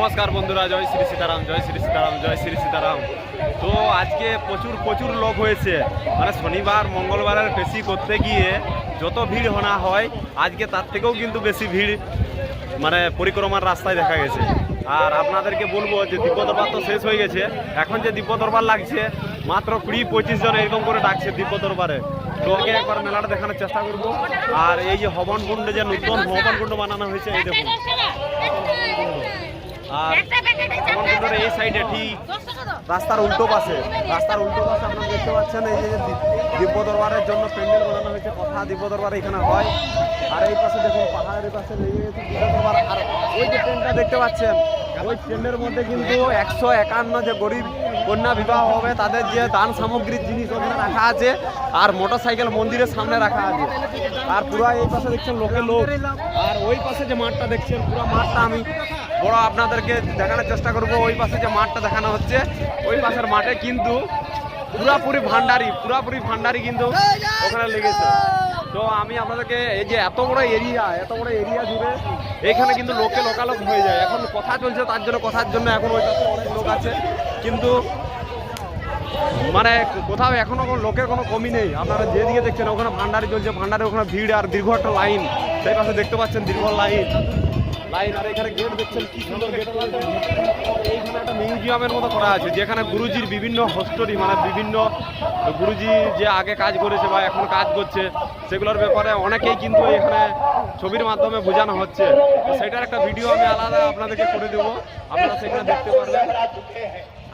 নমস্কার বন্ধুরা, জয় শ্রী সীতারাম, জয় শ্রী সীতারাম, জয় শ্রী সীতারাম। তো আজকে প্রচুর প্রচুর লোক হয়েছে। মানে শনিবার, মঙ্গলবারের বেশি করতে গিয়ে যত ভিড় না হয়, আজকে তার থেকেও কিন্তু বেশি ভিড় মানে পরিক্রমার রাস্তায় দেখা গেছে। আর আপনাদেরকে বলব যে দিব্য দরবার তো শেষ হয়ে গেছে। এখন যে দিব্য দরবার লাগছে, মাত্র কুড়ি পঁচিশ জন এরকম করে ডাকছে দিব্য দরবারে। তো আগে একবার মেলাটা দেখানোর চেষ্টা করব। আর এই যে হবন কুণ্ডে যে নতুন হবন কুণ্ড বানানো হয়েছে, এই দেখুন। আর হবন এই সাইডে ঠিক রাস্তার উল্টো পাশে। রাস্তার উল্টো পাশে আপনারা দেখতে পাচ্ছেন, এই যে দিব্য দরবারের জন্য প্যান্ডেল বানানো হয়েছে। কথা দিব্য দরবার এখানে হয়। আর এই পাশে দেখুন, পাহাড়ের পাশে লেগে গেছে দিব্য দরবার। আর ওই যে ট্রেনটা দেখতে পাচ্ছেন ওই ট্রেনের মধ্যে কিন্তু একশো একান্ন যে গরিব কন্যা বিবাহ হবে, তাদের যে দান সামগ্রীর জিনিস ওখানে রাখা আছে আর মোটর সাইকেল মন্দিরের সামনে রাখা আছে। আর পুরো এই পাশে দেখছেন লোকে লোক। আর ওই পাশে যে মাঠটা দেখছেন, পুরো মাঠটা আমি বড় আপনাদেরকে দেখানোর চেষ্টা করব। ওই পাশে যে মাঠটা দেখানো হচ্ছে, ওই পাশের মাঠে কিন্তু পুরাপুরি ভান্ডারি পুরাপুরি ভান্ডারি কিন্তু ওখানে লেগেছে। তো আমি আপনাদেরকে এই যে এত বড় এরিয়া, এত বড় এরিয়া জুড়ে এখানে কিন্তু লোকে লোকালোক হয়ে যায়। এখন কথা চলছে, তার জন্য, কথার জন্য এখন ওই অনেক লোক আছে। কিন্তু মানে কোথাও এখনও কোনো লোকের কোনো কমি নেই। আপনারা যেদিকে দেখছেন, ওখানে ভান্ডারি চলছে, ভান্ডারে ওখানে ভিড় আর দীর্ঘ একটা লাইন। সেই পাশে দেখতে পাচ্ছেন দীর্ঘ লাইন। লাইন, আর এখানে গেট দেখছেন কি সুন্দর গেট মিউজিয়ামের মতো করা আছে, যেখানে গুরুজির বিভিন্ন হোস্টোরি মানে বিভিন্ন গুরুজি যে আগে কাজ করেছে বা এখন কাজ করছে, সেগুলোর ব্যাপারে অনেকেই কিন্তু এখানে ছবির মাধ্যমে বোঝানো হচ্ছে। সেটার একটা ভিডিও আমি আলাদা আপনাদেরকে করে দেবো, আপনারা সেখানে দেখতে পারবেন।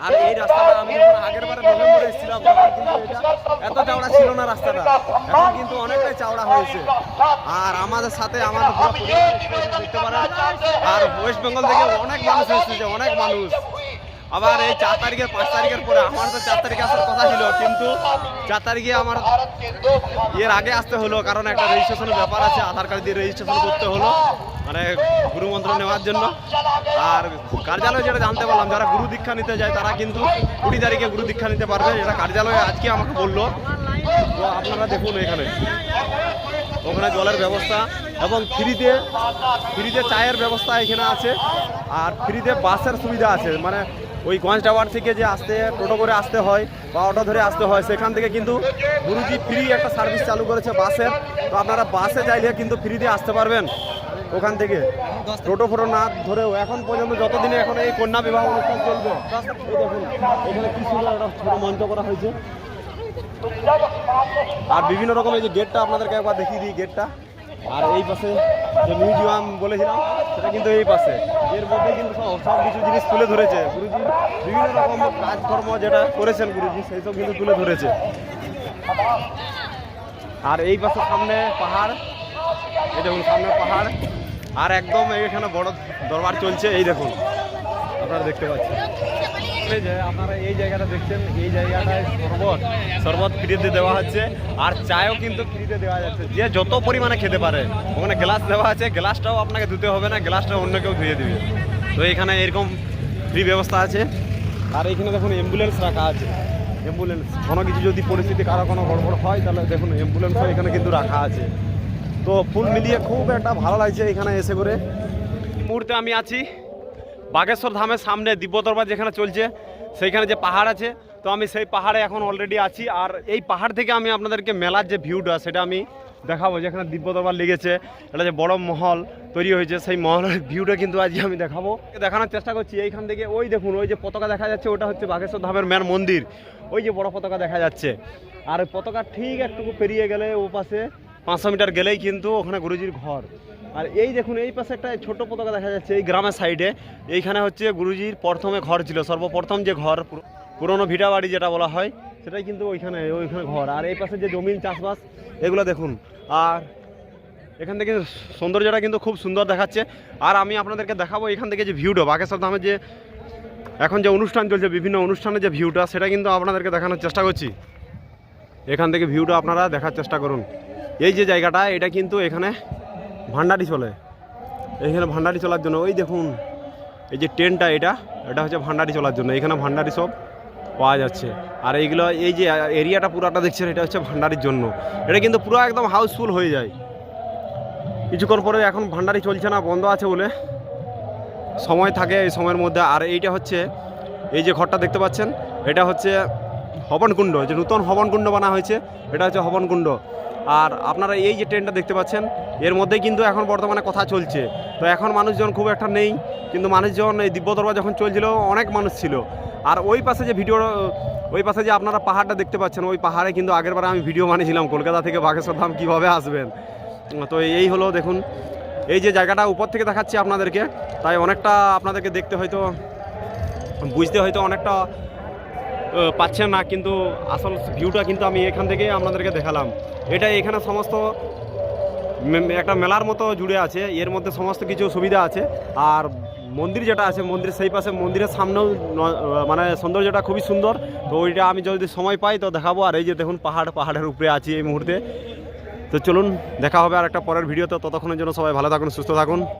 আর এই রাস্তাটা আমি যখন আগের বারে নভেম্বরে এসেছিলাম, তখন কিন্তু এটা এত চওড়া ছিল না রাস্তাটা। এখন কিন্তু অনেকটাই চওড়া হয়েছে। আর আমাদের সাথে আমাদের দেখতে পারেন। আর ওয়েস্ট বেঙ্গল থেকে অনেক মানুষ এসেছে, অনেক মানুষ। আবার এই চার তারিখের, পাঁচ তারিখের পরে আমার তো চার তারিখে আসার কথা ছিল, কিন্তু চার তারিখে আমার এর আগে আসতে হলো, কারণ একটা রেজিস্ট্রেশনের ব্যাপার আছে, আধার কার্ড দিয়ে রেজিস্ট্রেশন করতে হলো মানে গুরু মন্ত্র নেওয়ার জন্য। আর কার্যালয়ে যেটা জানতে পারলাম, যারা গুরু দীক্ষা নিতে যায়, তারা কিন্তু কুড়ি তারিখে গুরু দীক্ষা নিতে পারবে এটা কার্যালয়ে আজকে আমাকে বলল। তো আপনারা দেখুন এখানে। ওখানে জলের ব্যবস্থা এবং ফ্রিতে ফ্রিতে চায়ের ব্যবস্থা এখানে আছে, আর ফ্রিতে বাসের সুবিধা আছে। মানে ওই গঞ্জ টাওয়ার থেকে যে আসতে, টোটো করে আসতে হয় বা অটো ধরে আসতে হয়, সেখান থেকে কিন্তু গুরুজি ফ্রি একটা সার্ভিস চালু করেছে বাসের তো আপনারা বাসে চাইলে কিন্তু ফ্রিতে আসতে পারবেন ওখান থেকে। টোটো ফোটো না ধরেও এখন পর্যন্ত যতদিনে এখন এই কন্যা বিবাহ অনুষ্ঠান চলবে, এই দেখুন, এখানে কি সুন্দর একটা মঞ্চ করা হয়েছে। আর বিভিন্ন রকম এই যে গেটটা আপনাদেরকে একবার দেখিয়ে দিই গেটটা আর এই পাশে যে মিউজিয়াম বলেছিলাম, সেটা কিন্তু এই পাশে। এর মধ্যে কিন্তু সব কিছু জিনিস তুলে ধরেছে। গুরুজি বিভিন্ন রকম কাজকর্ম যেটা করেছেন গুরুজি, সেই সব কিন্তু তুলে ধরেছে। আর এই পাশে সামনে পাহাড়। এই দেখুন, সামনে পাহাড়। আর একদম এখানে বড় দরবার চলছে, এই দেখুন। আপনারা দেখতে পাচ্ছেন। এই যে আপনারা এই জায়গাটা দেখছেন, এই জায়গাটায় শরবত শরবত ফ্রিতে দেওয়া হচ্ছে। আর চায়ও কিন্তু ফ্রিতে দেওয়া যাচ্ছে। যে যত পরিমাণে খেতে পারে, ওখানে গ্লাস দেওয়া আছে, গ্লাসটাও আপনাকে ধুতে হবে না গ্লাসটা অন্য কেউ ধুয়ে দেবে। তো এখানে এরকম ফ্রি ব্যবস্থা আছে। আর এখানে দেখুন অ্যাম্বুলেন্স রাখা আছে। অ্যাম্বুলেন্স কোনো কিছু যদি পরিস্থিতি কারও কোনো গড়বড় হয়, তাহলে দেখুন অ্যাম্বুলেন্সও এখানে কিন্তু রাখা আছে। তো ফুল মিলিয়ে খুব একটা ভালো লাগছে এখানে এসে করে। মুহূর্তে আমি আছি। বাগেশ্বর ধামের সামনে দিব্য দরবার যেখানে চলছে, সেইখানে যে পাহাড় আছে, তো আমি সেই পাহাড়ে এখন অলরেডি আছি। আর এই পাহাড় থেকে আমি আপনাদেরকে মেলার যে ভিউটা সেটা আমি দেখাবো, যেখানে দিব্য দরবার লেগেছে, এটা যে বড় মহল তৈরি হয়েছে, সেই মহলের ভিউটা কিন্তু আজকে আমি দেখাবো। দেখানোর চেষ্টা করছি, এইখান থেকে ওই দেখুন, ওই যে পতাকা দেখা যাচ্ছে, ওটা হচ্ছে বাগেশ্বর ধামের মেন মন্দির। ওই যে বড় পতাকা দেখা যাচ্ছে। আর পতাকা ঠিক একটুকু পেরিয়ে গেলে ও পাশে পাঁচশো মিটার গেলেই কিন্তু ওখানে গুরুজির ঘর। আর এই দেখুন, এই পাশে একটা ছোট পতাকা দেখা যাচ্ছে এই গ্রামের সাইডে। এইখানে হচ্ছে গুরুজির প্রথমে ঘর ছিল, সর্বপ্রথম যে ঘর, পুর- পুরনো ভিটা বাড়ি যেটা বলা হয়, সেটাই কিন্তু ওইখানে ওইখানে ঘর। আর এই পাশে যে জমিন চাষবাস, এগুলো দেখুন। আর এখান থেকে সৌন্দর্যটা কিন্তু খুব সুন্দর দেখাচ্ছে। আর আমি আপনাদেরকে দেখাবো এখান থেকে যে ভিউটা বাগেশ্বর ধামের যে এখন যে অনুষ্ঠান চলছে, বিভিন্ন অনুষ্ঠানের যে ভিউটা, সেটা কিন্তু আপনাদেরকে দেখানোর চেষ্টা করছি। এখান থেকে ভিউটা আপনারা দেখার চেষ্টা করুন। এই যে জায়গাটা, এটা কিন্তু এখানে ভান্ডারি চলে। এখানে ভান্ডারি চলার জন্য, ওই দেখুন, এই যে ট্রেনটা এটা এটা হচ্ছে ভান্ডারি চলার জন্য। এখানে ভান্ডারি সব পাওয়া যাচ্ছে। আর এইগুলো, এই যে এরিয়াটা পুরাটা দেখছেন, এটা হচ্ছে ভান্ডারির জন্য। এটা কিন্তু পুরো একদম হাউসফুল হয়ে যায়। কিছুক্ষণ পরে এখন ভান্ডারি চলছে না, বন্ধ আছে বলে সময় থাকে এই সময়ের মধ্যে। আর এইটা হচ্ছে, এই যে ঘরটা দেখতে পাচ্ছেন, এটা হচ্ছে হবনকুণ্ড যে নতুন হবনকুণ্ড বানা হয়েছে, এটা হচ্ছে হবনকুণ্ড। আর আপনারা এই যে ট্রেনটা দেখতে পাচ্ছেন, এর মধ্যেই কিন্তু এখন বর্তমানে কথা চলছে। তো এখন মানুষজন খুব একটা নেই, কিন্তু মানুষজন এই দিব্য দরবার যখন চলছিল, অনেক মানুষ ছিল। আর ওই পাশে যে ভিডিও ওই পাশে যে আপনারা পাহাড়টা দেখতে পাচ্ছেন, ওই পাহাড়ে কিন্তু আগেরবার আমি ভিডিও বানিয়েছিলাম, কলকাতা থেকে বাগেশ্বর ধাম কীভাবে আসবেন। তো এই হলো, দেখুন, এই যে জায়গাটা উপর থেকে দেখাচ্ছি আপনাদেরকে। তাই অনেকটা আপনাদেরকে দেখতে হয়তো, বুঝতে হয়তো অনেকটা পাচ্ছেন না, কিন্তু আসল ভিউটা কিন্তু আমি এখান থেকে আপনাদেরকে দেখালাম। এটা এখানে সমস্ত একটা মেলার মতো জুড়ে আছে। এর মধ্যে সমস্ত কিছু সুবিধা আছে। আর মন্দির যেটা আছে, মন্দির সেই পাশে মন্দিরের সামনেও মানে সৌন্দর্যটা খুবই সুন্দর। তো ওইটা আমি যদি সময় পাই, তো দেখাবো। আর এই যে দেখুন, পাহাড়, পাহাড়ের উপরে আছি এই মুহূর্তে। তো চলুন, দেখা হবে আর একটা পরের ভিডিওতে ততক্ষণের জন্য সবাই ভালো থাকুন, সুস্থ থাকুন।